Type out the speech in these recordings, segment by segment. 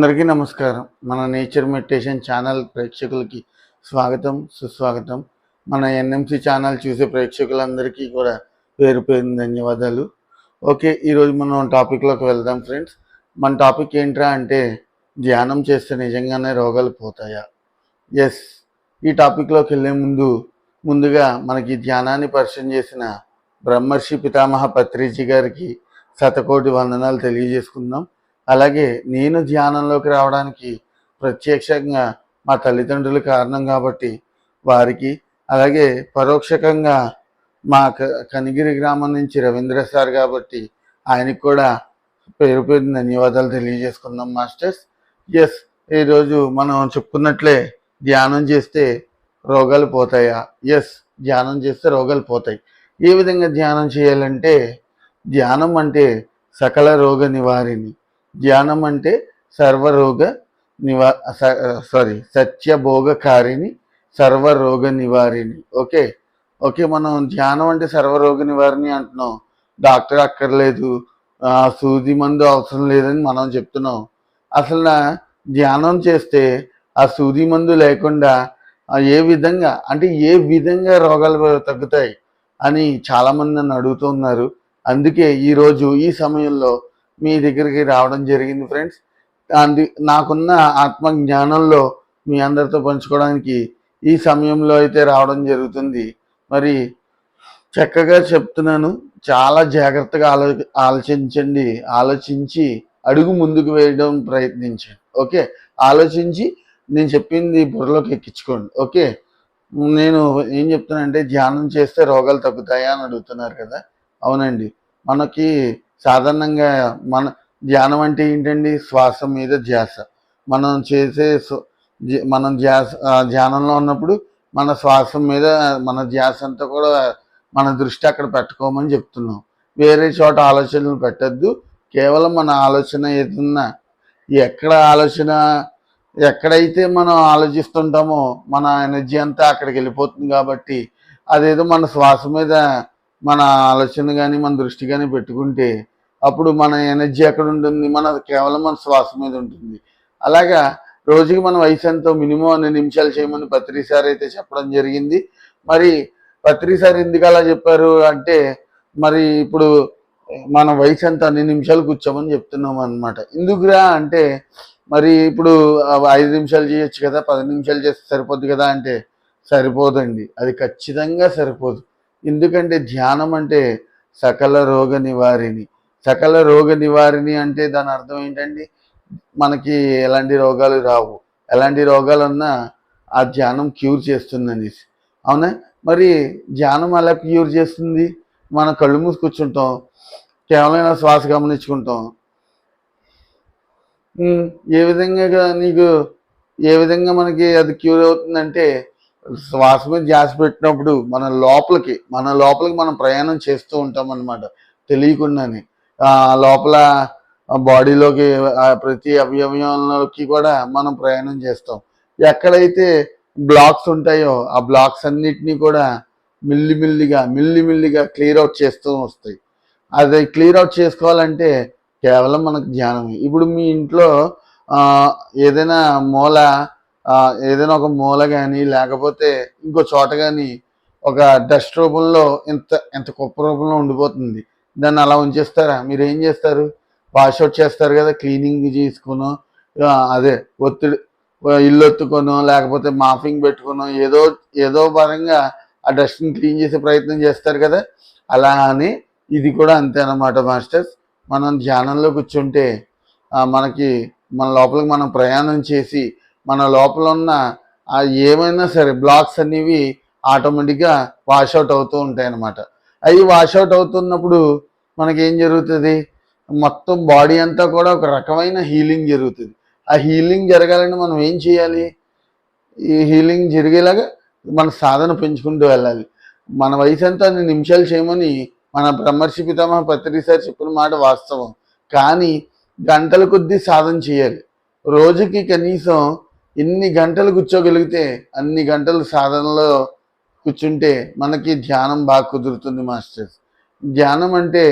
అందరికీ నమస్కారం. మన నేచర్ మెడిటేషన్ ఛానల్ ప్రేక్షకులకి స్వాగతం సుస్వాగతం. మన ఎన్ఎంసి ఛానల్ చూసే ప్రేక్షకులందరికీ కూడా పేరు పేరు ధన్యవాదాలు. ఓకే ఈరోజు మనం టాపిక్లోకి వెళ్దాం ఫ్రెండ్స్. మన టాపిక్ ఏంట్రా అంటే ధ్యానం చేస్తే నిజంగానే రోగాలు పోతాయా? ఎస్ ఈ టాపిక్లోకి వెళ్ళే ముందు ముందుగా మనకి ధ్యానాన్ని పరిచయం చేసిన బ్రహ్మర్షి పితామహ పత్రిజీ గారికి శతకోటి వందనాలు తెలియజేసుకుందాం. అలాగే నేను ధ్యానంలోకి రావడానికి ప్రత్యక్షంగా మా తల్లిదండ్రులు కారణం కాబట్టి వారికి అలాగే పరోక్షకంగా మా క- కనిగిరి గ్రామం నుంచి రవీంద్ర సార్ కాబట్టి ఆయనకు కూడా పేరు పేరు ధన్యవాదాలు తెలియజేసుకుందాం మాస్టర్స్. ఎస్ ఈరోజు మనం చెప్పుకున్నట్లే ధ్యానం చేస్తే రోగాలు పోతాయా? ఎస్ ధ్యానం చేస్తే రోగాలు పోతాయి. ఏ విధంగా ధ్యానం చేయాలంటే ధ్యానం అంటే సకల రోగ నివారిణి. ధ్యానం అంటే సర్వరోగ నివా సారీ సత్యభోగకారిణి సర్వరోగ నివారిణి. ఓకే? ఓకే మనం ధ్యానం అంటే సర్వరోగ నివారిణి అంటున్నాం. డాక్టర్ అక్కర్లేదు ఆ, సూది మందు అవసరం లేదని మనం చెప్తున్నాం. అసలు ధ్యానం చేస్తే ఆ సూది మందు లేకుండా ఏ విధంగా అంటే ఏ విధంగా రోగాలు తగ్గుతాయి అని చాలామంది నన్ను అడుగుతున్నారు అందుకే ఈరోజు ఈ సమయంలో మీ దగ్గరికి రావడం జరిగింది ఫ్రెండ్స్. అందు నాకున్న ఆత్మ జ్ఞానంలో మీ అందరితో పంచుకోవడానికి ఈ సమయంలో అయితే రావడం జరుగుతుంది. మరి చక్కగా చెప్తున్నాను చాలా జాగ్రత్తగా ఆలో ఆలోచించండి ఆలోచించి అడుగు ముందుకు వేయడం ప్రయత్నించండి. ఓకే? ఆలోచించి నేను చెప్పింది బుర్రలోకి ఎక్కించుకోండి. ఓకే? నేను ఏం చెప్తున్నానంటే ధ్యానం చేస్తే రోగాలు తగ్గుతాయా అని అడుగుతున్నారు కదా? అవునండి. మనకి సాధారణంగా మన ధ్యానం అంటే ఏంటండి? శ్వాస మీద ధ్యాస. మనం చేసే మనం ధ్యాస ధ్యానంలో ఉన్నప్పుడు మన శ్వాస మీద మన ధ్యాస అంతా కూడా మన దృష్టి అక్కడ పెట్టుకోమని చెప్తున్నాం. వేరే చోట ఆలోచనలు పెట్టద్దు. కేవలం మన ఆలోచన ఏదన్నా ఎక్కడ ఆలోచన ఎక్కడైతే మనం ఆలోచిస్తుంటామో మన ఎనర్జీ అంతా అక్కడికి వెళ్ళిపోతుంది కాబట్టి అదేదో మన శ్వాస మీద మన ఆలోచన కానీ మన దృష్టి కానీ పెట్టుకుంటే అప్పుడు మన ఎనర్జీ ఎక్కడ ఉంటుంది? మన కేవలం మన శ్వాస మీద ఉంటుంది. అలాగా రోజుకి మన వయసు ఎంతో మినిమం అన్ని నిమిషాలు చేయమని పత్రిసారి అయితే చెప్పడం జరిగింది. మరి పత్రి సార్ ఎందుకు అలా చెప్పారు అంటే మరి ఇప్పుడు మన వయసు ఎంత అన్ని నిమిషాలు కూర్చోమని చెప్తున్నాం అనమాట ఎందుకురా అంటే మరి ఇప్పుడు ఐదు నిమిషాలు చేయొచ్చు కదా పది నిమిషాలు చేస్తే సరిపోద్ది కదా అంటే సరిపోదండి. అది ఖచ్చితంగా సరిపోదు. ఎందుకంటే ధ్యానం అంటే సకల రోగ నివారిణి. సకల రోగ నివారిణి అంటే దాని అర్థం ఏంటండి? మనకి ఎలాంటి రోగాలు రావు. ఎలాంటి రోగాలు ఉన్నా ఆ ధ్యానం క్యూర్ చేస్తుందని అవునా? మరి ధ్యానం అలా క్యూర్ చేస్తుంది? మన కళ్ళు మూసి కూర్చుంటాం కేవలం శ్వాస గమనించుకుంటాం. ఏ విధంగా నీకు ఏ విధంగా మనకి అది క్యూర్ అవుతుందంటే శ్వాస మీద ధ్యాస పెట్టినప్పుడు మన లోపలికి మన లోపలికి మనం ప్రయాణం చేస్తూ ఉంటాం అనమాట తెలియకుండానే. లోపల బాడీలోకి ప్రతి అవయవంలోకి కూడా మనం ప్రయాణం చేస్తాం. ఎక్కడైతే బ్లాక్స్ ఉంటాయో ఆ బ్లాక్స్ అన్నిటినీ కూడా మిల్లిమిల్లిగా మిల్లిమిల్లిగా క్లియర్ అవుట్ చేస్తూ వస్తాయి. అది క్లియర్ అవుట్ చేసుకోవాలంటే కేవలం మనకు ధ్యానమే. ఇప్పుడు మీ ఇంట్లో ఏదైనా మూల ఏదైనా ఒక మూల కానీ లేకపోతే ఇంకో చోట కానీ ఒక డస్ట్ రూపంలో ఇంత ఇంత కుప్ప రూపంలో ఉండిపోతుంది. దాన్ని అలా ఉంచేస్తారా? మీరు ఏం చేస్తారు? వాష్ అవుట్ చేస్తారు కదా క్లీనింగ్ చేసుకునో అదే ఒత్తిడి ఇల్లు ఒత్తుకొనో లేకపోతే మాఫింగ్ పెట్టుకును ఏదో ఏదో పరంగా ఆ డస్ట్ని క్లీన్ చేసే ప్రయత్నం చేస్తారు కదా అలా అని ఇది కూడా అంతే మాస్టర్స్. మనం ధ్యానంలో కూర్చుంటే మనకి మన లోపలికి మనం ప్రయాణం చేసి మన లోపల ఉన్న ఏమైనా సరే బ్లాక్స్ అనేవి ఆటోమేటిక్గా వాష్ అవుట్ అవుతూ ఉంటాయి అన్నమాట అవి వాష్ అవుట్ అవుతున్నప్పుడు మనకేం జరుగుతుంది? మొత్తం బాడీ అంతా కూడా ఒక రకమైన హీలింగ్ జరుగుతుంది. ఆ హీలింగ్ జరగాలంటే మనం ఏం చేయాలి? ఈ హీలింగ్ జరిగేలాగా మన సాధన పెంచుకుంటూ వెళ్ళాలి. మన వయసు అంతా అన్ని నిమిషాలు చేయమని మన బ్రహ్మర్షి పితామహ పత్రి చెప్పిన మాట వాస్తవం. కానీ గంటల కొద్దీ సాధన చేయాలి. రోజుకి కనీసం ఎన్ని గంటలు కూర్చోగలిగితే అన్ని గంటలు సాధనలో కూర్చుంటే మనకి ధ్యానం బాగా కుదురుతుంది మాస్టర్స్. ధ్యానం అంటే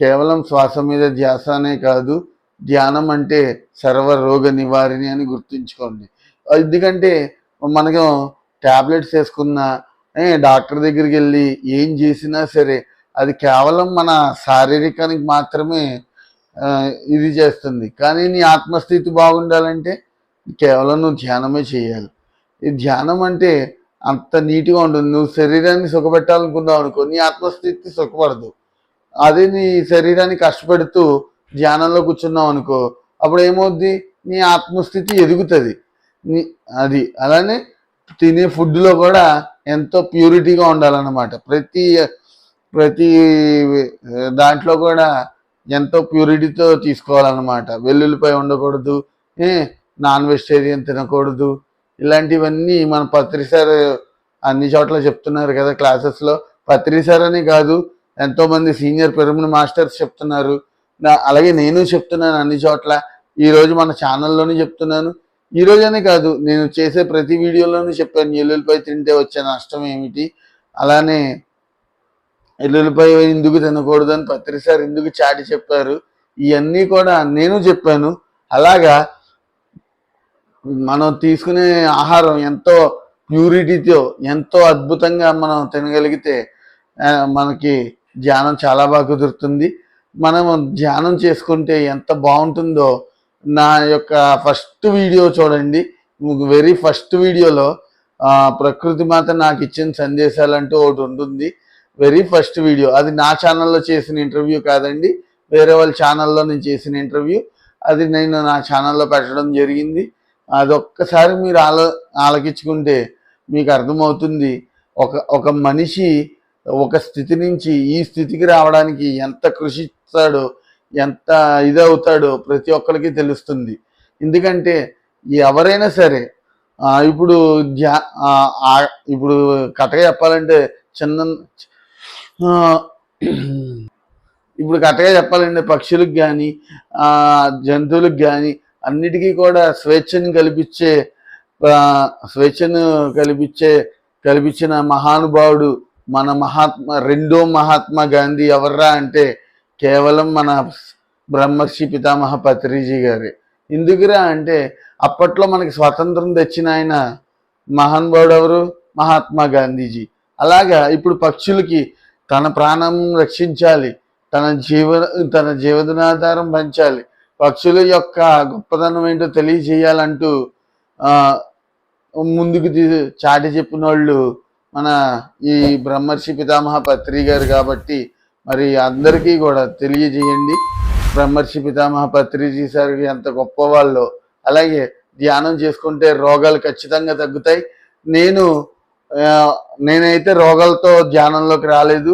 కేవలం శ్వాస మీద ధ్యాస అనే కాదు ధ్యానం అంటే సర్వ రోగ నివారిణి అని గుర్తుంచుకోండి. ఎందుకంటే మనకు ట్యాబ్లెట్స్ వేసుకున్నా ఏ, డాక్టర్ దగ్గరికి వెళ్ళి ఏం చేసినా సరే అది కేవలం మన శారీరకానికి మాత్రమే ఇది చేస్తుంది. కానీ నీ ఆత్మస్థితి బాగుండాలంటే కేవలం నువ్వు ధ్యానమే చేయాలి. ఈ ధ్యానం అంటే అంత నీట్గా ఉంటుంది. నువ్వు శరీరాన్ని సుఖపెట్టాలనుకున్నావు అనుకో నీ ఆత్మస్థితి సుఖపడదు. అదే నీ శరీరాన్ని కష్టపెడుతూ ధ్యానంలో కూర్చున్నావు అనుకో అప్పుడు ఏమవుద్ది? నీ ఆత్మస్థితి ఎదుగుతుంది. నీ అది అలానే తినే ఫుడ్లో కూడా ఎంతో ప్యూరిటీగా ఉండాలన్నమాట. ప్రతి ప్రతి దాంట్లో కూడా ఎంతో ప్యూరిటీతో తీసుకోవాలన్నమాట. వెల్లుల్లిపై ఉండకూడదు నాన్ వెజిటేరియన్ తినకూడదు ఇలాంటివన్నీ మన పత్రి సార్ అన్ని చోట్ల చెప్తున్నారు కదా క్లాసెస్లో పత్రి సార్ అని కాదు ఎంతోమంది సీనియర్ పిరమిడ్ మాస్టర్స్ చెప్తున్నారు. నా- అలాగే నేను చెప్తున్నాను అన్ని చోట్ల. ఈరోజు మన ఛానల్లోనే చెప్తున్నాను. ఈ రోజనే కాదు నేను చేసే ప్రతి వీడియోలోనూ చెప్పాను. ఎల్లుల్లిపాయ తింటే వచ్చే నష్టం ఏమిటి? అలానే ఎల్లుల్లిపాయ ఎందుకు తినకూడదు అని పత్రి సార్ ఎందుకు చాటి చెప్పారు? ఇవన్నీ కూడా నేను చెప్పాను. అలాగా మనం తీసుకునే ఆహారం ఎంతో ప్యూరిటీతో ఎంతో అద్భుతంగా మనం తినగలిగితే మనకి ధ్యానం చాలా బాగా కుదురుతుంది. మనం ధ్యానం చేసుకుంటే ఎంత బాగుంటుందో నా యొక్క ఫస్ట్ వీడియో చూడండి. వెరీ ఫస్ట్ వీడియోలో ప్రకృతి మాత నాకు ఇచ్చిన సందేశాలు అంటూ ఒకటి ఉంటుంది. Very first video. అది నా ఛానల్లో చేసిన ఇంటర్వ్యూ కాదండి. వేరే వాళ్ళ ఛానల్లో నేను చేసిన ఇంటర్వ్యూ. అది నేను నా ఛానల్లో పెట్టడం జరిగింది. అదొక్కసారి మీరు ఆల ఆలకించుకుంటే మీకు అర్థమవుతుంది. ఒక ఒక మనిషి ఒక స్థితి నుంచి ఈ స్థితికి రావడానికి ఎంత కృషిస్తాడో ఎంత ఇదవుతాడో ప్రతి ఒక్కరికి తెలుస్తుంది. ఎందుకంటే ఎవరైనా సరే ఇప్పుడు ధ్యా ఇప్పుడు కథగా చెప్పాలంటే చిన్న ఇప్పుడు కథగా చెప్పాలంటే పక్షులకు కానీ జంతువులకు కానీ అన్నిటికీ కూడా స్వేచ్ఛను కల్పించే స్వేచ్ఛను కల్పించే కల్పించిన మహానుభావుడు మన మహాత్మా రెండో మహాత్మా గాంధీ ఎవర్రా అంటే కేవలం మన బ్రహ్మర్షి పితామహ పత్రిజీ గారే. ఎందుకురా అంటే అప్పట్లో మనకి స్వాతంత్రం తెచ్చిన ఆయన మహానుభావుడు ఎవరు? మహాత్మా గాంధీజీ. అలాగా ఇప్పుడు పక్షులకి తన ప్రాణం రక్షించాలి తన జీవ తన జీవనాధారం పంచాలి పక్షుల యొక్క గొప్పతనం ఏంటో తెలియజేయాలంటూ ముందుకు చాటి చెప్పిన వాళ్ళు మన ఈ బ్రహ్మర్షి పితామహ పత్రి గారు కాబట్టి మరి అందరికీ కూడా తెలియజేయండి. బ్రహ్మర్షి పితామహ పత్రిజీ సార్ ఎంత గొప్ప వాళ్ళు అలాగే ధ్యానం చేసుకుంటే రోగాలు ఖచ్చితంగా తగ్గుతాయి. నేను నేనైతే రోగాలతో ధ్యానంలోకి రాలేదు.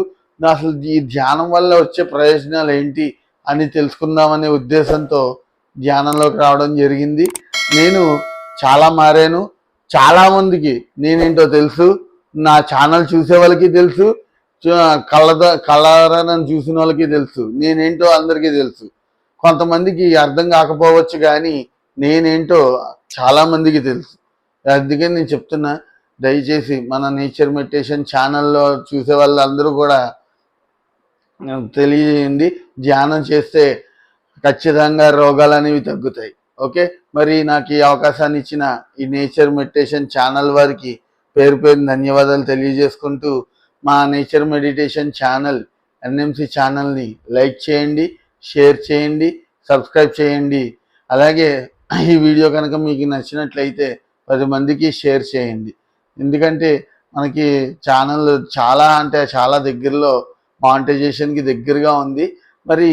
అసలు ఈ ధ్యానం వల్ల వచ్చే ప్రయోజనాలు ఏంటి? అని తెలుసుకుందామనే ఉద్దేశంతో ధ్యానంలోకి రావడం జరిగింది. నేను చాలా మారాను. చాలా మందికి నేనేంటో తెలుసు. నా ఛానల్ చూసే వాళ్ళకి తెలుసు. చూ- కళ్ళారా చూసిన వాళ్ళకి తెలుసు. నేనేంటో అందరికీ తెలుసు. కొంతమందికి అర్థం కాకపోవచ్చు కానీ నేనేంటో చాలా మందికి తెలుసు. అందుకని నేను చెప్తున్నా దయచేసి మన నేచర్ మెడిటేషన్ ఛానల్లో చూసే వాళ్ళందరూ కూడా తెలియజేయండి. ధ్యానం చేస్తే ఖచ్చితంగా రోగాలు అనేవి తగ్గుతాయి. ఓకే? మరి నాకు ఈ అవకాశాన్ని ఇచ్చిన ఈ నేచర్ మెడిటేషన్ ఛానల్ వారికి పేరు పేరు ధన్యవాదాలు తెలియజేసుకుంటూ మా నేచర్ మెడిటేషన్ ఛానల్ ఎన్ఎంసి ఛానల్ని లైక్ చేయండి షేర్ చేయండి సబ్స్క్రైబ్ చేయండి. అలాగే ఈ వీడియో కనుక మీకు నచ్చినట్లయితే పది మందికి షేర్ చేయండి. ఎందుకంటే మనకి ఛానల్ చాలా అంటే చాలా దగ్గరలో మానిటైజేషన్కి దగ్గరగా ఉంది. మరి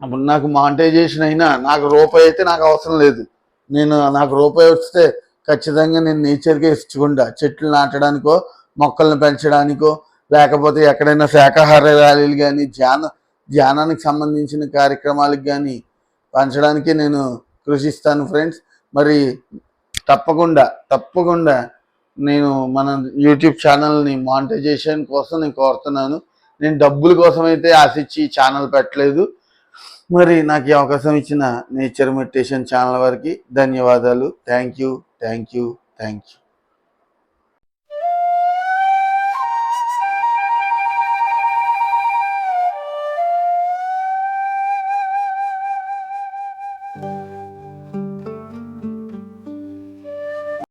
అప్పుడు నాకు మానిటైజేషన్ అయినా నాకు రూపాయి అయితే నాకు అవసరం లేదు. నేను నాకు రూపాయి వస్తే ఖచ్చితంగా నేను నేచర్కే ఇచ్చుకుంటా. చెట్లు నాటడానికో మొక్కలను పెంచడానికో లేకపోతే ఎక్కడైనా శాకాహార ర్యాలీలు కానీ ధ్యాన ధ్యానానికి సంబంధించిన కార్యక్రమాలకు కానీ పంచడానికి నేను కృషిస్తాను ఫ్రెండ్స్ మరి తప్పకుండా తప్పకుండా నేను మన యూట్యూబ్ ఛానల్ని మానిటైజేషన్ కోసం నేను కోరుతున్నాను. నేను డబ్బుల కోసం అయితే ఆశించి ఛానల్ పెట్టలేదు. మరి నాకు ఈ అవకాశం ఇచ్చిన నేచర్ మెడిటేషన్ ఛానల్ వారికి ధన్యవాదాలు. Thank you thank you thank you.